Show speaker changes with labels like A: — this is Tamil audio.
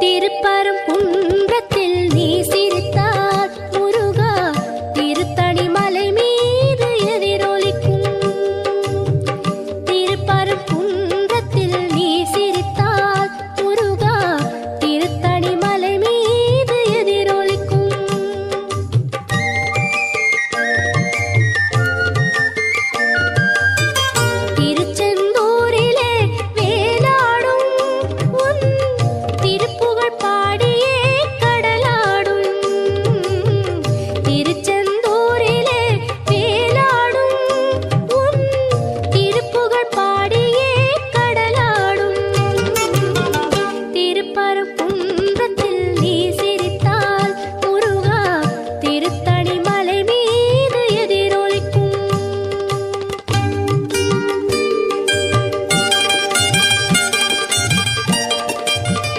A: திருப்பரம் பொங்கும்